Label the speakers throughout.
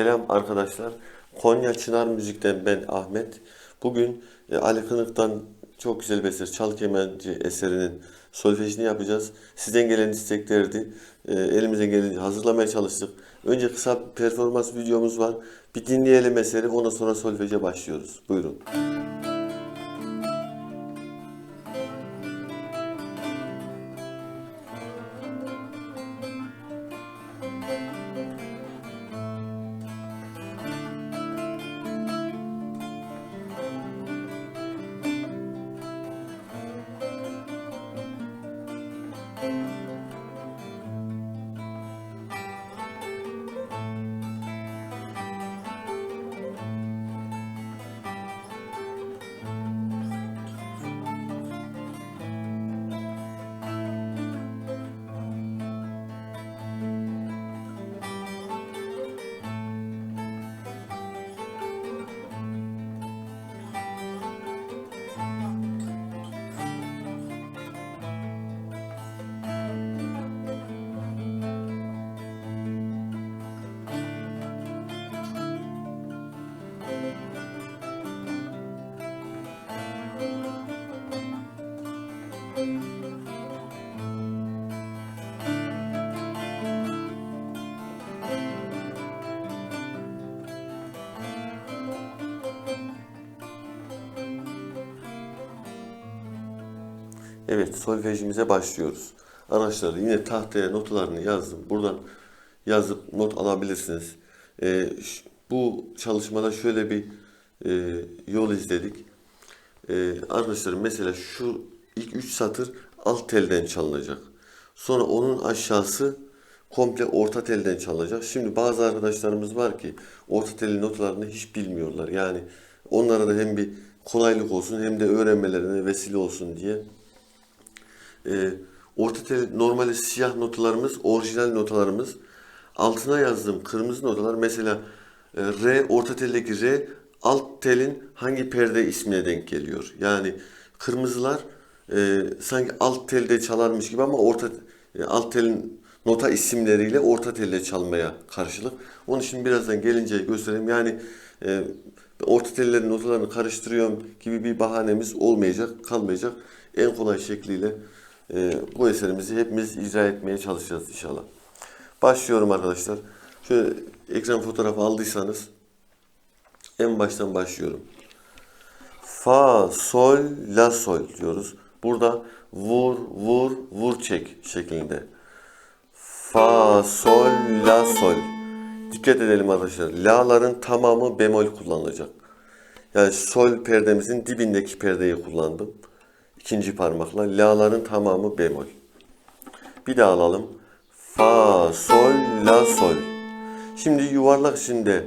Speaker 1: Selam arkadaşlar. Konya Çınar Müzik'ten ben Ahmet. Bugün e, Ali Kınık'tan çok güzel bir eser, Çal Kemenci eserinin solfejini yapacağız. Sizden gelen isteklerdi. E, elimizden gelince hazırlamaya çalıştık. Önce kısa bir performans videomuz var. Bir dinleyelim eseri, ondan sonra solfeje başlıyoruz. Buyurun. Evet, solfejimize başlıyoruz. Arkadaşlar yine tahtaya notalarını yazdım. Buradan yazıp not alabilirsiniz. Ş- bu çalışmada şöyle bir e, yol izledik. Ee, arkadaşlar mesela şu ilk üç satır alt telden çalınacak. Sonra onun aşağısı komple orta telden çalınacak. Şimdi bazı arkadaşlarımız var ki orta telin notalarını hiç bilmiyorlar. Yani onlara da hem bir kolaylık olsun hem de öğrenmelerine vesile olsun diye e, orta tel normalde siyah notalarımız, orijinal notalarımız. Altına yazdığım kırmızı notalar mesela e, R, orta teldeki R, alt telin hangi perde ismine denk geliyor. Yani kırmızılar e, sanki alt telde çalarmış gibi ama orta e, alt telin nota isimleriyle orta telde çalmaya karşılık. Onun için birazdan gelince göstereyim. Yani e, orta tellerin notalarını karıştırıyorum gibi bir bahanemiz olmayacak, kalmayacak. En kolay şekliyle e, bu eserimizi hepimiz icra etmeye çalışacağız inşallah. Başlıyorum arkadaşlar. Şöyle ekran fotoğrafı aldıysanız en baştan başlıyorum. Fa, sol, la, sol diyoruz. Burada vur, vur, vur çek şeklinde. Fa, sol, la, sol. Dikkat edelim arkadaşlar. La'ların tamamı bemol kullanılacak. Yani sol perdemizin dibindeki perdeyi kullandım. İkinci parmakla. La'ların tamamı bemol. Bir daha alalım. Fa, sol, la, sol. Şimdi yuvarlak içinde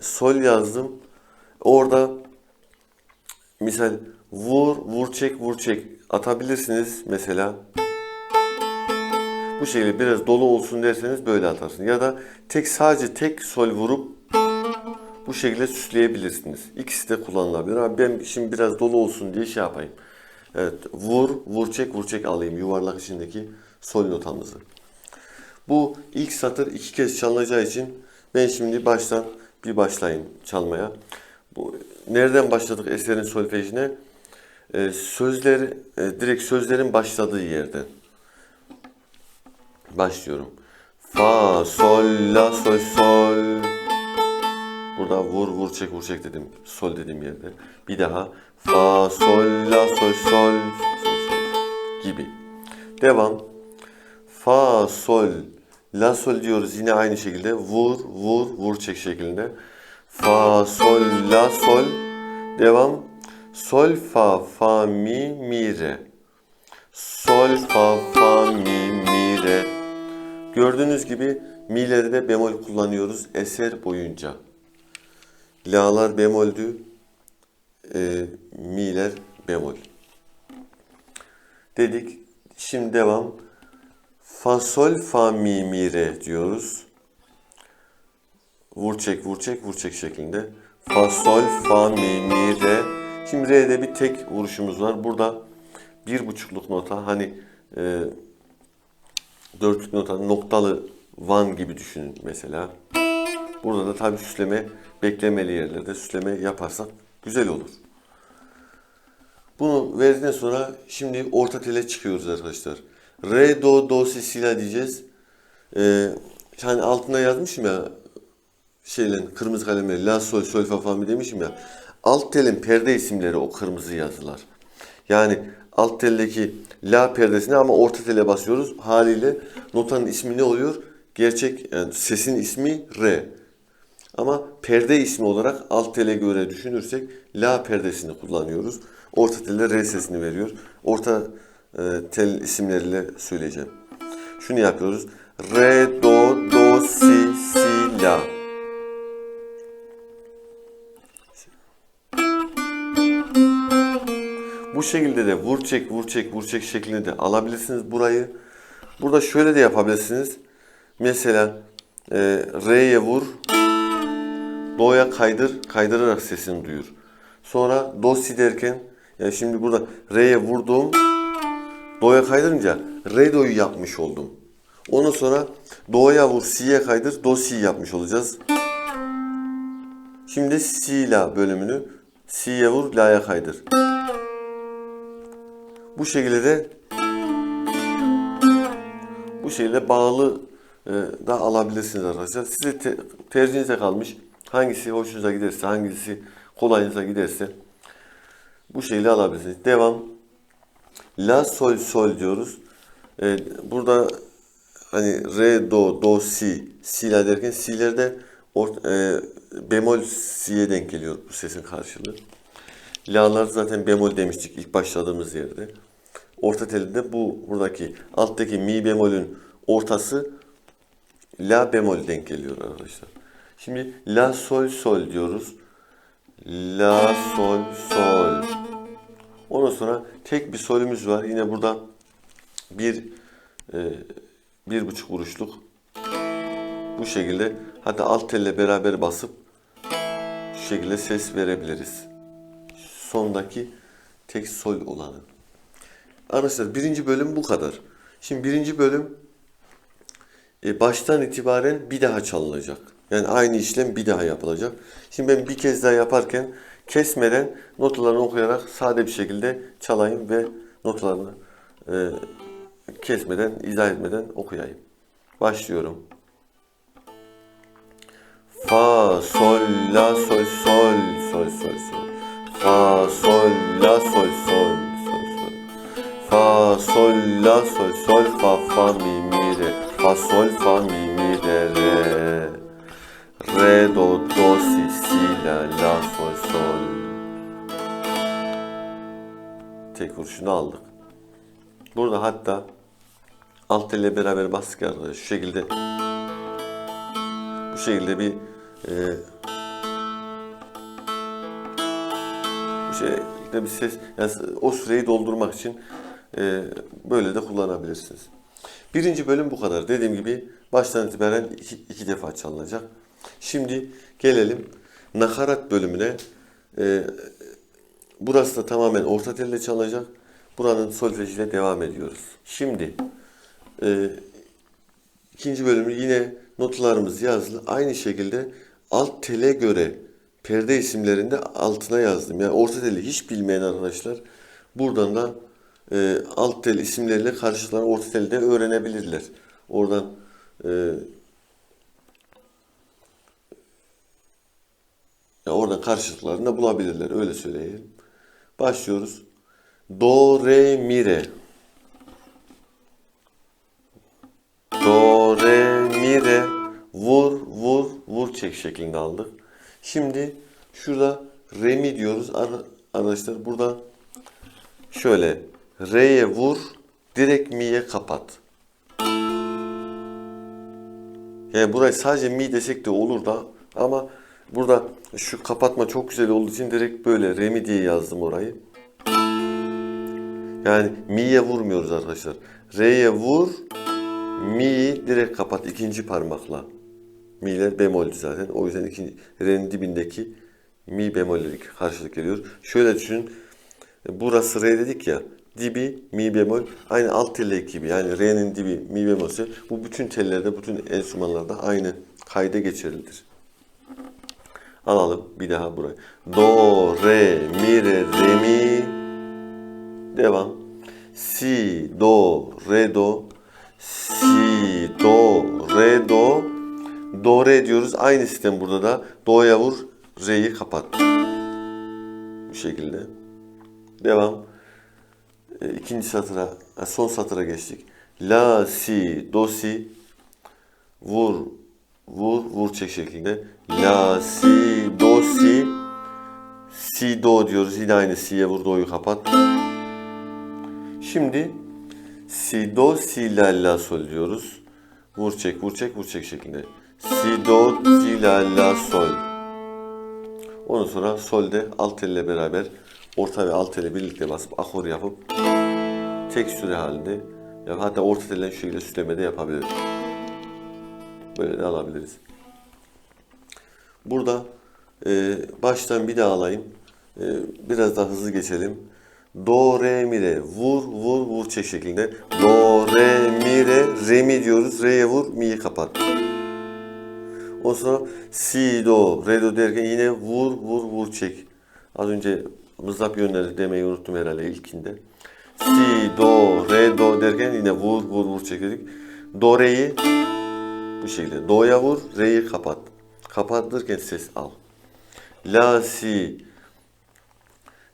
Speaker 1: sol yazdım. Orada misal vur, vur çek, vur çek atabilirsiniz mesela. Bu şekilde biraz dolu olsun derseniz böyle atarsınız. Ya da tek sadece tek sol vurup bu şekilde süsleyebilirsiniz. İkisi de kullanılabilir ama ben şimdi biraz dolu olsun diye şey yapayım. Evet, vur, vur çek, vur çek alayım yuvarlak içindeki sol notamızı. Bu ilk satır iki kez çalınacağı için ben şimdi baştan bir başlayayım çalmaya. Bu nereden başladık eserin solfejine? Ee, sözler e, direkt sözlerin başladığı yerden başlıyorum. Fa, sol, la, sol, sol. Burada vur, vur, çek, vur, çek dedim. Sol dediğim yerde. Bir daha. Fa, sol, la, sol, sol, sol, sol gibi. Devam. Fa, sol, la, sol diyoruz yine aynı şekilde. Vur, vur, vur, çek şeklinde. Fa, sol, la, sol. Devam. Sol, fa, fa, mi, mi, re. Sol, fa, fa, mi, mi, re. Gördüğünüz gibi mi'leri de bemol kullanıyoruz eser boyunca. La'lar bemoldü, e, mi'ler bemol. Dedik. Şimdi devam. Fa, sol, fa, mi, mi, re diyoruz. Vur çek, vur çek, vur çek şeklinde. Fa, sol, fa, mi, mi, re. Şimdi re'de bir tek vuruşumuz var. Burada bir buçukluk nota. Hani e, dörtlük nota noktalı van gibi düşünün mesela. Burada da tabii süsleme beklemeli yerlerde süsleme yaparsak güzel olur. Bunu verdikten sonra şimdi orta tele çıkıyoruz arkadaşlar. Re, do, do, si, si, la diyeceğiz. Ee, hani altında yazmışım ya şeyle kırmızı kalemle la, sol, sol, fa falan demişim ya. Alt telin perde isimleri o kırmızı yazılar. Yani alt teldeki la perdesine ama orta tele basıyoruz. Haliyle notanın ismi ne oluyor? Gerçek yani sesin ismi re. Ama perde ismi olarak alt tele göre düşünürsek la perdesini kullanıyoruz. Orta telde re sesini veriyor. Orta e, tel isimleriyle söyleyeceğim. Şunu yapıyoruz. Re, do, do, si, si, la. Bu şekilde de vur çek vur çek vur çek şeklinde de alabilirsiniz burayı. Burada şöyle de yapabilirsiniz. Mesela e, re'ye vur, do'ya kaydır, kaydırarak sesini duyur. Sonra do si derken yani şimdi burada re'ye vurdum, do'ya kaydırınca re do'yu yapmış oldum. Ondan sonra do'ya vur, si'ye kaydır, do si yapmış olacağız. Şimdi si la bölümünü si'ye vur, la'ya kaydır. Bu şekilde de bu şekilde bağlı e, da alabilirsiniz arkadaşlar. Size te, tercihinize kalmış. Hangisi hoşunuza giderse, hangisi kolayınıza giderse bu şekilde alabilirsiniz. Devam. La sol sol diyoruz. E, burada hani re do do si si la derken si'lerde or, e, bemol si'ye denk geliyor bu sesin karşılığı. La'lar zaten bemol demiştik ilk başladığımız yerde. Orta telinde bu buradaki alttaki mi bemolün ortası la bemol denk geliyor arkadaşlar. Şimdi la sol sol diyoruz. La sol sol. Ondan sonra tek bir solümüz var. Yine burada bir e, bir buçuk vuruşluk bu şekilde hatta alt telle beraber basıp şu şekilde ses verebiliriz. Sondaki tek sol olanı. Arkadaşlar birinci bölüm bu kadar. Şimdi birinci bölüm e, baştan itibaren bir daha çalınacak. Yani aynı işlem bir daha yapılacak. Şimdi ben bir kez daha yaparken kesmeden notalarını okuyarak sade bir şekilde çalayım ve notalarını e, kesmeden, izah etmeden okuyayım. Başlıyorum. Fa, sol, la, sol, sol, sol, sol, sol. Fa, sol, la, sol, sol, sol, sol. Fa, sol, la, sol, sol, fa, fa, mi, mi, re. Fa, sol, fa, mi, mi, re, re. Re, do, do, si, si, la, la, sol, sol. Tek vuruşunu aldık. Burada hatta alt telle beraber bastık arkadaşlar. Şu şekilde bu şekilde bir e, bu şekilde bir ses yani o süreyi doldurmak için e, böyle de kullanabilirsiniz. Birinci bölüm bu kadar. Dediğim gibi baştan itibaren iki, iki defa çalınacak. Şimdi gelelim nakarat bölümüne. E, burası da tamamen orta telle çalınacak. Buranın solfejiyle devam ediyoruz. Şimdi e, ikinci bölümü yine notlarımız yazılı. Aynı şekilde alt tele göre perde isimlerinde altına yazdım. Yani orta teli hiç bilmeyen arkadaşlar buradan da e, alt tel isimleriyle karşılıklarını orta telde öğrenebilirler. Oradan e, ya oradan karşılıklarını bulabilirler. Öyle söyleyelim. Başlıyoruz. Do, re, mi, re. Do, re, mi, re. Vur, vur, vur çek şeklinde aldık. Şimdi şurada re mi diyoruz. Ar- Arkadaşlar burada şöyle re'ye vur, direkt mi'ye kapat. Yani burayı sadece mi desek de olur da ama burada şu kapatma çok güzel olduğu için direkt böyle re mi diye yazdım orayı. Yani mi'ye vurmuyoruz arkadaşlar. Re'ye vur, mi'yi direkt kapat ikinci parmakla. Mi'ler bemoldü zaten. O yüzden ikinci, re'nin dibindeki mi bemolleri karşılık geliyor. Şöyle düşünün. Burası re dedik ya. Dibi mi bemol. Aynı alt tellek gibi. Yani re'nin dibi mi bemolse bu bütün tellerde, bütün enstrümanlarda aynı kayda geçerlidir. Alalım bir daha buraya. Do, re, mi, re, re, mi. Devam. Si, do, re, do. Si, do, re, do. Do, re diyoruz. Aynı sistem burada da. Do'ya vur, re'yi kapat. Bu şekilde. Devam. E, ikinci satıra, ha, son satıra geçtik. La, si, do, si. Vur, vur, vur çek şeklinde. La, si, do, si. Si, do diyoruz. Yine aynı si'ye vur, do'yu kapat. Şimdi si, do, si, la, la, sol diyoruz. Vur çek, vur çek, vur çek şeklinde. Si, do, si, la, la, sol. Ondan sonra solde alt elle beraber orta ve alt ele birlikte basıp akor yapıp tek süre halinde ya hatta orta tellen şu şekilde süsleme de yapabiliriz. Böyle de alabiliriz. Burada e, baştan bir daha alayım. E, biraz daha hızlı geçelim. Do, re, mi, re. Vur, vur, vur çek şeklinde. Do, re, mi, re. Re, mi diyoruz. Re'ye vur, mi'yi kapat. Ondan sonra si, do, re, do derken yine vur, vur, vur çek. Az önce mızrap yönleri demeyi unuttum herhalde ilkinde. Si, do, re, do derken yine vur, vur, vur çek dedik. Do, re'yi bu şekilde. Do'ya vur, re'yi kapat. Kapatırken ses al. La, si,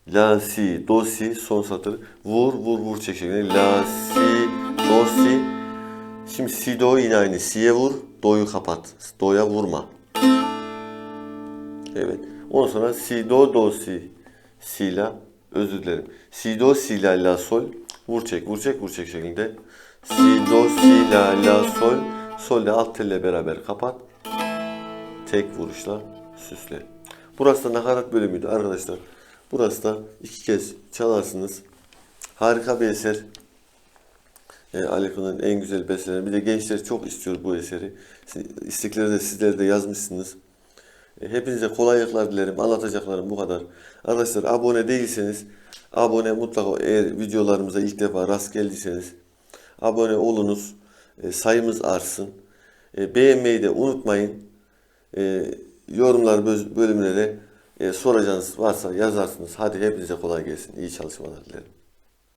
Speaker 1: La, si, do, si, son satır. Vur, vur, vur çek şeklinde. La, si, do, si. Şimdi si, do yine aynı. Si'ye vur, do'yu kapat. Do'ya vurma. Evet. Ondan sonra si, do, do, si. Si, la. Özür dilerim. Si, do, si, la, la, sol. Vur çek, vur çek, vur çek şeklinde. Si, do, si, la, la, sol. Sol de alt telle beraber kapat. Tek vuruşla süsle. Burası da nakarat bölümüydü arkadaşlar. Burası da iki kez çalarsınız. Harika bir eser. E, Ali Kına'nın en güzel bestelerinden. Bir de gençler çok istiyor bu eseri. İstekleri de sizler de yazmışsınız. E, hepinize kolaylıklar dilerim. Anlatacaklarım bu kadar. Arkadaşlar abone değilseniz abone mutlaka eğer videolarımıza ilk defa rast geldiyseniz abone olunuz. E, sayımız artsın. E, beğenmeyi de unutmayın. E, yorumlar bölümüne de soracağınız varsa yazarsınız. Hadi hepinize kolay gelsin. İyi çalışmalar dilerim.